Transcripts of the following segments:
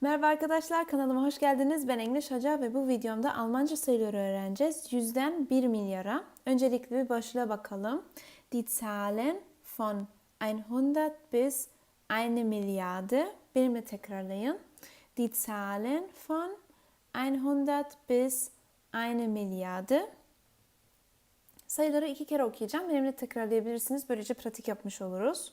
Merhaba arkadaşlar kanalıma hoş geldiniz. Ben English Hoca ve bu videomda Almanca sayıları öğreneceğiz. Yüzden 1 milyara. Öncelikle bir başlığa bakalım. Die Zahlen von 100 bis 1 Milliarde. Benimle tekrarlayın. Die Zahlen von 100 bis 1 Milliarde. Sayıları iki kere okuyacağım. Benimle tekrarlayabilirsiniz. Böylece pratik yapmış oluruz.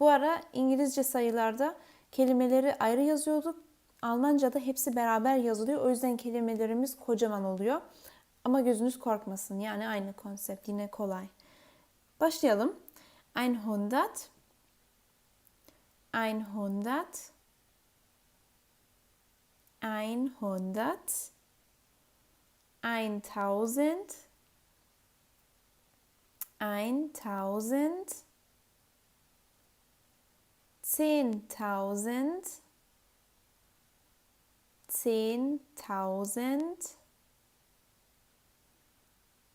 Bu ara İngilizce sayılarda kelimeleri ayrı yazıyorduk. Almanca'da hepsi beraber yazılıyor. O yüzden kelimelerimiz kocaman oluyor. Ama gözünüz korkmasın. Yani aynı konsept. Yine kolay. Başlayalım. 100 100 100 1000 1000 zehntausend, zehntausend,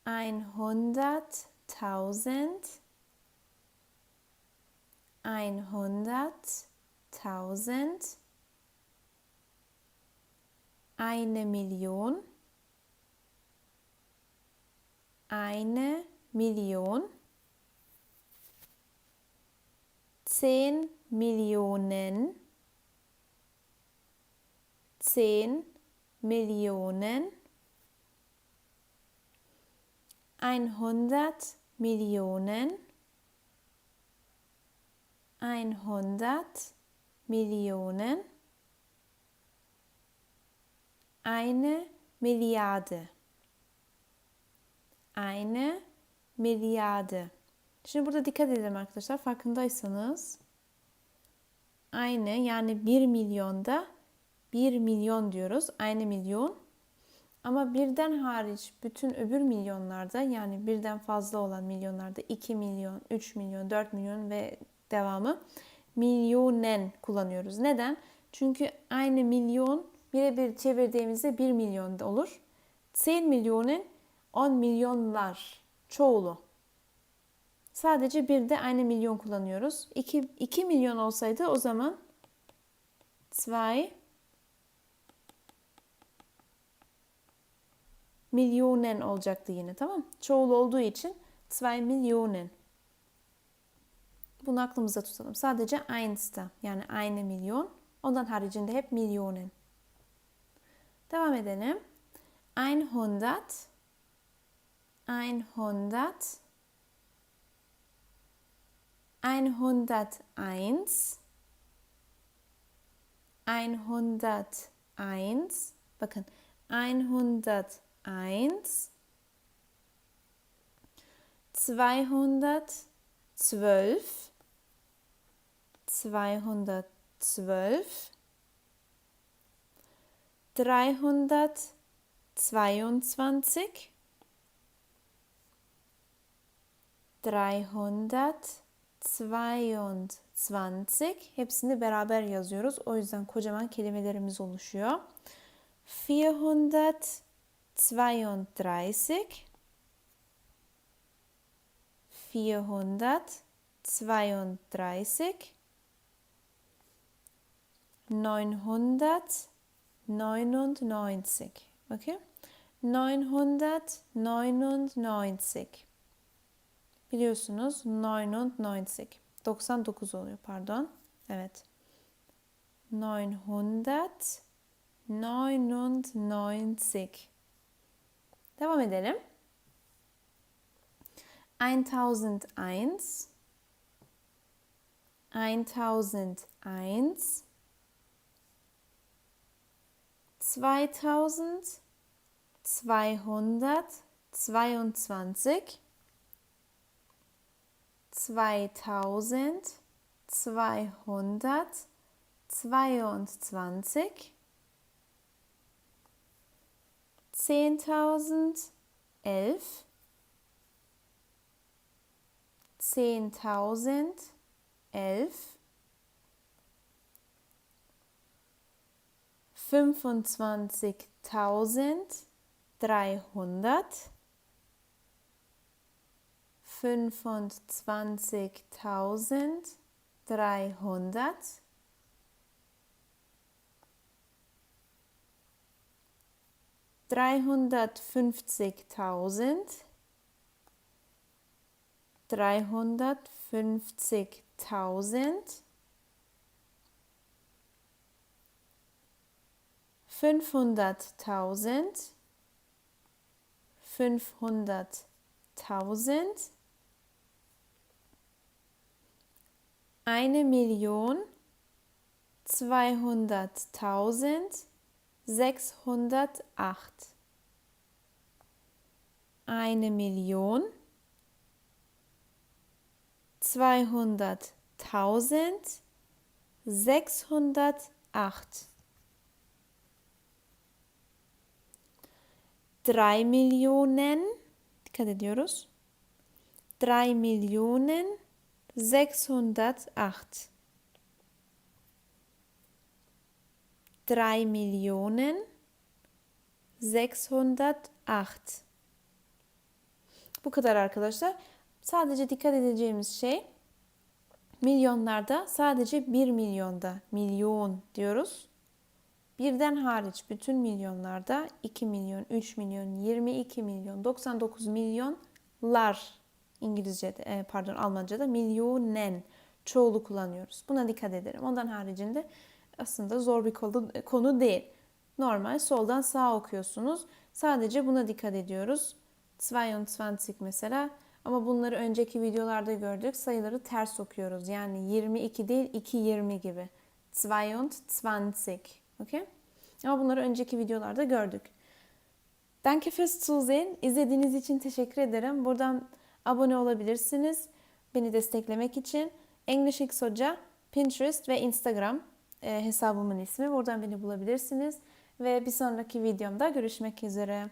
einhunderttausend, einhunderttausend, eine Million, eine Million, zehn Millionen, zehn Millionen, einhundert Millionen, einhundert Millionen, eine Milliarde, eine Milliarde. Şimdi burada dikkat edelim arkadaşlar. Farkındaysanız aynı yani 1 milyonda 1 milyon diyoruz. Aynı milyon. Ama birden hariç bütün öbür milyonlarda yani birden fazla olan milyonlarda 2 milyon, 3 milyon, 4 milyon ve devamı milyonen kullanıyoruz. Neden? Çünkü aynı milyon birebir çevirdiğimizde 1 milyon olur. 10 milyonun 10 milyonlar çoğulu. Sadece bir de aynı milyon kullanıyoruz. 2, 2 milyon olsaydı o zaman 2 milyonen olacaktı yine tamam Çoğul olduğu için 2 milyonen. Bunu aklımıza tutalım. Sadece einsta yani aynı milyon. Ondan haricinde hep milyonen. Devam edelim. 100 100 101 101 bakın 101 212 212 322 300 22. Hepsini beraber yazıyoruz. O yüzden kocaman kelimelerimiz oluşuyor. 432 432 999 okay 999 Biliyorsunuz 99. 99 oluyor pardon. Evet. 999. Devam edelim. 1001 1001 2000 222 2222 zehntausend elf. Zehntausend elf. Fünfundzwanzigtausend dreihundert. Fünfundzwanzigtausenddreihundert, dreihundertfünfzigtausend, dreihundertfünfzigtausend, fünfhunderttausend, fünfhunderttausend, eine Million, zweihunderttausend, sechshundertacht. Eine Million, zweihunderttausend, sechshundertacht. Drei Millionen, dikkat ediyoruz. Drei Millionen 608. Drei Millionen 608. Bu kadar arkadaşlar. Sadece dikkat edeceğimiz şey milyonlarda sadece 1 milyonda milyon diyoruz. Birden hariç bütün milyonlarda 2 milyon, 3 milyon, 22 milyon, 99 milyonlar İngilizce'de e, pardon Almanca'da milyonen çoğulu kullanıyoruz. Buna dikkat ederim. Ondan haricinde aslında zor bir konu, değil. Normal soldan sağa okuyorsunuz. Sadece buna dikkat ediyoruz. 22 mesela ama bunları önceki videolarda gördük. Sayıları ters okuyoruz. Yani 22 değil 220 gibi. 22. Okay? Ama bunları önceki videolarda gördük. Danke fürs Zusehen. İzlediğiniz için teşekkür ederim. Buradan abone olabilirsiniz. Beni desteklemek için. English X Hoca, Pinterest ve Instagram hesabımın ismi. Buradan beni bulabilirsiniz. Ve bir sonraki videomda görüşmek üzere.